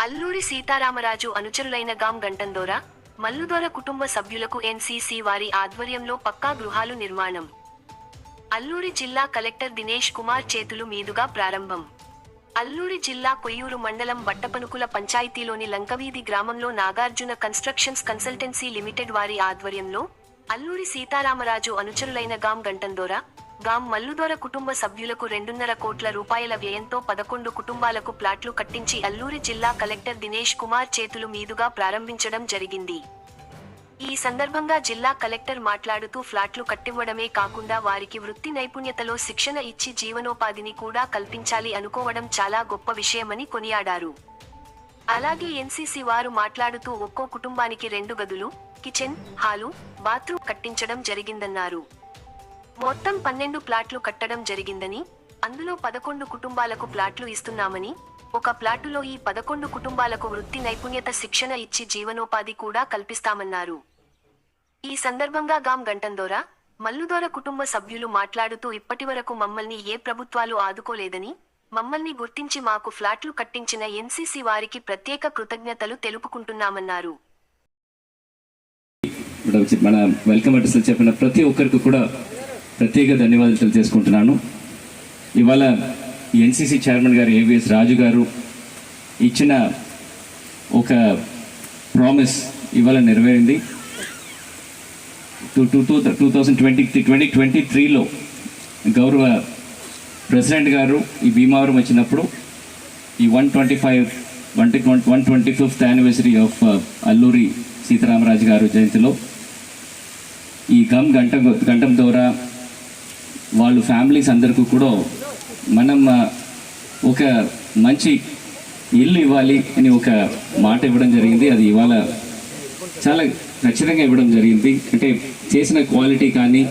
అల్లూరి సీతారామరాజు అనుచరులైన గాం గంటందోర మల్లుదోర కుటుంబ సభ్యులకు ఎన్సీసీ వారి ఆధ్వర్యంలో పక్కా గృహాలు నిర్మాణం. అల్లూరి జిల్లా కలెక్టర్ దినేష్ కుమార్ చేతులు మీదుగా ప్రారంభం. అల్లూరి జిల్లా కొయ్యూరు మండలం బట్టపనుకుల పంచాయతీలోని లంకవీధి గ్రామంలో నాగార్జున కన్స్ట్రక్షన్స్ కన్సల్టెన్సీ లిమిటెడ్ వారి ఆధ్వర్యంలో అల్లూరి సీతారామరాజు అనుచరులైన గాం గంటందోర గాం మల్లుదొర కుటుంబ సభ్యులకు రెండున్నర కోట్ల రూపాయల వ్యయంతో పదకొండు కుటుంబాలకు ప్లాట్లు కట్టించి అల్లూరి జిల్లా కలెక్టర్ దినేష్ కుమార్ చేతులు మీదుగా ప్రారంభించడం జరిగింది. ఈ సందర్భంగా జిల్లా కలెక్టర్ మాట్లాడుతూ ఫ్లాట్లు కట్టివ్వడమే కాకుండా వారికి వృత్తి నైపుణ్యతలో శిక్షణ ఇచ్చి జీవనోపాధిని కూడా కల్పించాలి అనుకోవడం చాలా గొప్ప విషయమని కొనియాడారు. అలాగే ఎన్సీసీ వారు మాట్లాడుతూ ఒక్కో కుటుంబానికి రెండు గదులు కిచెన్ హాలు బాత్రూమ్ కట్టించడం జరిగిందన్నారు. మొత్తం పన్నెండు ప్లాట్లు కట్టడం జరిగిందని అందులో పదకొండు కుటుంబాలకు ప్లాట్లు ఇస్తున్నామని ఒక ప్లాటులో ఈ పదకొండు కుటుంబాలకు వృత్తి నైపుణ్యత శిక్షణ ఇచ్చి జీవనోపాధి కూడా కల్పిస్తామన్నారు. ఈ సందర్భంగా గాం గంటందోర మల్లుదోర కుటుంబ సభ్యులు మాట్లాడుతూ ఇప్పటివరకు మమ్మల్ని ఏ ప్రభుత్వాలు ఆదుకోలేదని మమ్మల్ని గుర్తించి మాకు ఫ్లాట్లు కట్టించిన ఎన్సీసీ వారికి ప్రత్యేక కృతజ్ఞతలు తెలుపుకుంటున్నామన్నారు. మన వెల్కమ్ అడ్రస్ చెప్పిన ప్రతి ఒక్కరికి కూడా ప్రత్యేక ధన్యవాదాలు తెలియజేసుకుంటున్నాను. ఇవాళ ఎన్సీసీ చైర్మన్ గారు ఏవిఎస్ రాజు గారు ఇచ్చిన ఒక ప్రామిస్ ఇవాళ నెరవేరింది. Two two two two thousand twenty three twenty twenty త్రీలో గౌరవ ప్రెసిడెంట్ గారు ఈ భీమవరం వచ్చినప్పుడు ఈ one twenty five one one twenty fifth anniversary of Alluri Sitaramaraju garu జయంతిలో ఈ గమ్ గంట గంటం ద్వారా వాళ్ళు ఫ్యామిలీస్ అందరికీ కూడా మనం ఒక మంచి ఇల్లు ఇవ్వాలి అని ఒక మాట ఇవ్వడం జరిగింది. అది ఇవాళ చాలా ఖచ్చితంగా ఇవ్వడం జరిగింది. అంటే చేసిన క్వాలిటీ కానీ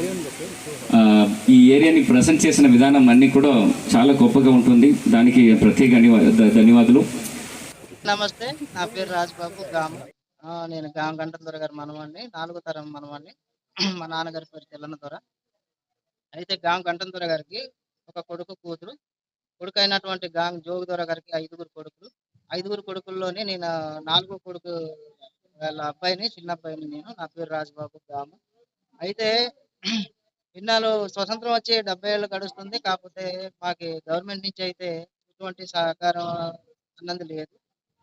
ఈ ఏరియాని ప్రజెంట్ చేసిన విధానం అన్నీ కూడా చాలా గొప్పగా ఉంటుంది. దానికి ప్రత్యేక ధన్యవాదాలు. నమస్తే నా పేరు రాజ్బాబు గాము. నేను గామ గంటల గారు మనవాడిని నాలుగో తరం మనవాడిని మా నాన్నగారి పేరు తెల్లన దొర అయితే గాం గంటల దొర గారికి ఒక కొడుకు కూతురు. కొడుకు అయినటువంటి గాం జోగు గారికి ఐదుగురు కొడుకులు. ఐదుగురు కొడుకుల్లోనే నేను నాలుగో కొడుకు వాళ్ళ అబ్బాయిని చిన్న అబ్బాయిని నేను. నా పేరు రాజబాబు గాము. అయితే ఇన్నాళ్ళు స్వతంత్రం వచ్చి డెబ్బై ఏళ్ళు గడుస్తుంది. కాకపోతే మాకు గవర్నమెంట్ నుంచి అయితే ఎటువంటి సహకారం అన్నది లేదు.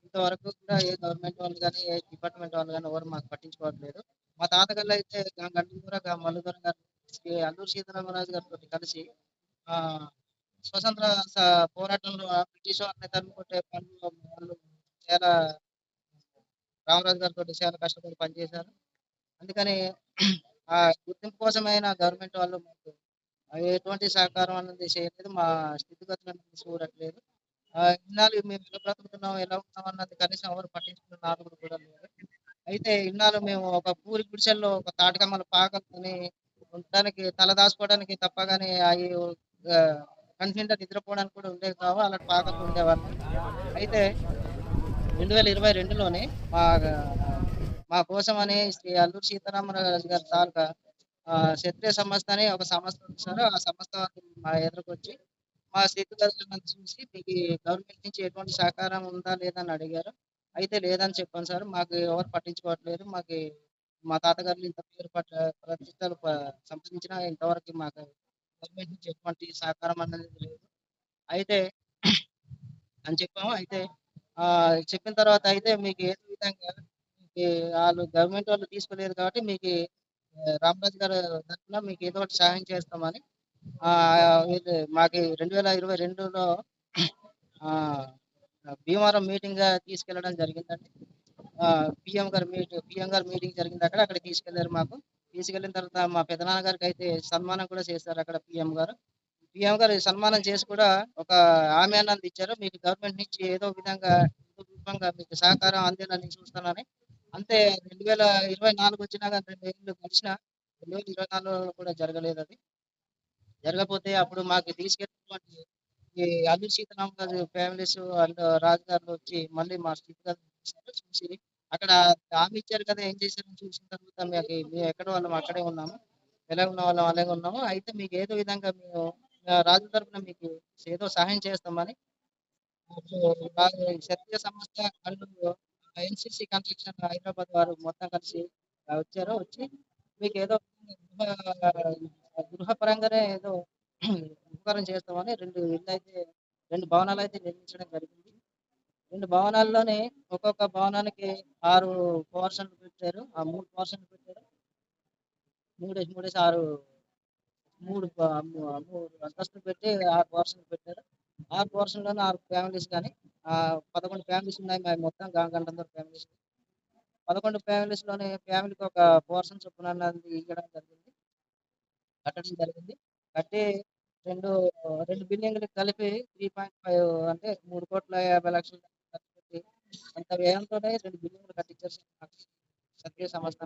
ఇంతవరకు కూడా ఏ గవర్నమెంట్ వాళ్ళు కానీ ఏ డిపార్ట్మెంట్ వాళ్ళు కానీ ఎవరు మాకు పట్టించుకోవట్లేదు. మా తాతగారు అయితే గంటూర మల్లుదూర గారు అల్లూరు సీతారామరాజు గారితో కలిసి ఆ స్వతంత్ర పోరాటంలో బ్రిటిష్ వాళ్ళని తరుముకుంటే పనులు వాళ్ళు చాలా రామరాజు గారితో చాలా కష్టపడి పనిచేశారు. అందుకని ఆ గుర్తింపు కోసమైన గవర్నమెంట్ వాళ్ళు మాకు ఎటువంటి సహకారం అనేది చేయలేదు మా స్థితిగతులను చూడట్లేదు. ఇన్నాళ్ళు మేము ఎలా బ్రతుకుతున్నాం ఎలా ఉన్నాం అన్నది కనీసం ఎవరు పట్టించుకున్న నాలుగు కూడా లేదు. అయితే ఇన్నాళ్ళు మేము ఒక పూరి గుడిసెల్లో ఒక తాటికమ్మల పాకని ఉండడానికి తల దాచుకోవడానికి తప్ప కానీ అవి కంటిన్యూగా నిద్రపోవడానికి కూడా ఉండేవి కావు. అలాంటి పాకలు ఉండేవాళ్ళు. అయితే రెండు వేల ఇరవై రెండులోనే మా మా కోసం అని శ్రీ అల్లూరు సీతారామరాజు గారి తాలూకా క్షత్రియ సంస్థ అని ఒక సంస్థ వచ్చారు ఆ సంస్థ మా ఎదురుకొచ్చి మా స్థితిగతులను చూసి మీకు గవర్నమెంట్ నుంచి ఎటువంటి సహకారం ఉందా లేదా అని అడిగారు. అయితే లేదని చెప్పాను సార్. మాకు ఎవరు పట్టించుకోవట్లేదు. మాకు మా తాతగారు ఇంత పేరు పట్ట ప్రతిష్టలు సంపాదించినా ఇంతవరకు మాకు గవర్నమెంట్ నుంచి ఎటువంటి సహకారం అనేది లేదు. అయితే అని చెప్పాము. అయితే చెప్పిన తర్వాత అయితే మీకు ఏ విధంగా మీకు వాళ్ళు గవర్నమెంట్ వాళ్ళు తీసుకోలేదు కాబట్టి మీకు రామరాజు గారు తరఫున మీకు ఏదో ఒకటి సహాయం చేస్తామని ఇది మాకు రెండు వేల ఇరవై రెండులో భీమవరం మీటింగ్ తీసుకెళ్ళడం జరిగిందండి. పిఎం గారు మీట్ పిఎం గారు మీటింగ్ జరిగింది అక్కడ అక్కడ తీసుకెళ్ళారు మాకు. తీసుకెళ్ళిన తర్వాత మా పెదనాన్న గారికి అయితే సన్మానం కూడా చేశారు అక్కడ పిఎం గారు. పిఎం గారు సన్మానం చేసి కూడా ఒక హామీ అన్నది ఇచ్చారు. మీకు గవర్నమెంట్ నుంచి ఏదో విధంగా రూపంగా మీకు సహకారం అందేలని చూస్తానని. అంతే రెండు వేల ఇరవై నాలుగు వచ్చినాక రెండు ఏళ్ళు గడిచినా రెండు వేల ఇరవై నాలుగులో కూడా జరగలేదు అది. జరగకపోతే అప్పుడు మాకు తీసుకెళ్ళినటువంటి ఈ అల్లు గారు ఫ్యామిలీస్ అండ్ గారు వచ్చి మళ్ళీ మా స్థితిగతులు చూసి అక్కడ హామీ ఇచ్చారు కదా ఏం చేశారని చూసిన తర్వాత మీకు మేము ఎక్కడ వాళ్ళం అక్కడే ఉన్నాము. ఎలా ఉన్న వాళ్ళం అలాగే ఉన్నాము. అయితే మీకు ఏదో విధంగా మేము రాజు తరపున మీకు ఏదో సహాయం చేస్తామని సత్య క్షత్రియ సంస్థ అండ్ ఎన్సిసి కన్స్ట్రక్షన్ హైదరాబాద్ వారు మొత్తం కలిసి వచ్చారు. వచ్చి మీకు ఏదో గృహ గృహపరంగానే ఏదో ఉపకారం చేస్తామని రెండు ఇల్లు అయితే రెండు భవనాలు అయితే నిర్మించడం జరిగింది. రెండు భవనాల్లోనే ఒక్కొక్క భవనానికి ఆరు పోర్షన్లు పెట్టారు. ఆ మూడు పోర్షన్లు పెట్టారు. మూడేసి మూడేసి ఆరు మూడు మూడు అంతస్తులు పెట్టి ఆరు పోర్షన్లు పెట్టారు. ఆరు పోర్షన్లోనే ఆరు ఫ్యామిలీస్ కానీ ఆ పదకొండు ఫ్యామిలీస్ ఉన్నాయి మేము మొత్తం గంటందర ఫ్యామిలీస్. పదకొండు ఫ్యామిలీస్లోనే ఫ్యామిలీకి ఒక పోర్షన్ చొప్పున ఇవ్వడం జరిగింది. కట్టడం జరిగింది. కట్టి రెండు రెండు బిల్డింగ్లు కలిపి త్రీ పాయింట్ ఫైవ్ అంటే మూడు కోట్ల యాభై లక్షలు ఖర్చు పెట్టి అంత వ్యయంతోనే రెండు బిల్డింగ్లు కట్టించారు సత్య సంస్థ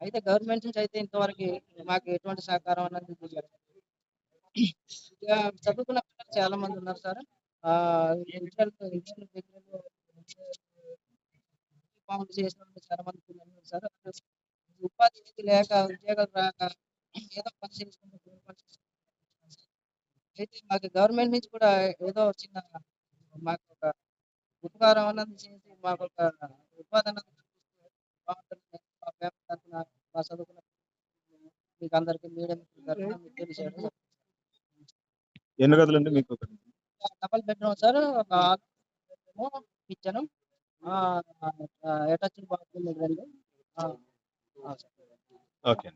అయితే గవర్నమెంట్ నుంచి అయితే ఇంతవరకు మాకు ఎటువంటి సహకారం అన్నది చదువుకున్న పిల్లలు చాలా మంది ఉన్నారు సార్. ఇంటర్ చేసిన చాలా మంది పిల్లలు సార్. ఉపాధి లేక ఉద్యోగాలు రాక ఏదో పని అయితే మాకు గవర్నమెంట్ నుంచి కూడా ఏదో చిన్న మాకు ఒక ఉపకారం అన్నది చేసి మాకు ఒక ఉపాధి అన్నది మా ఫ్యామిలీ తరఫున మా చదువుకున్న మీకు అందరికీ మీడియా తెలిసాడు ఎన్ని గదులండి మీకు? డబల్ బెడ్రూమ్ సార్ ఒక బెడ్రూమ్ కిచెన్ అటాచ్డ్ బాత్రూమ్ రెండు ఓకే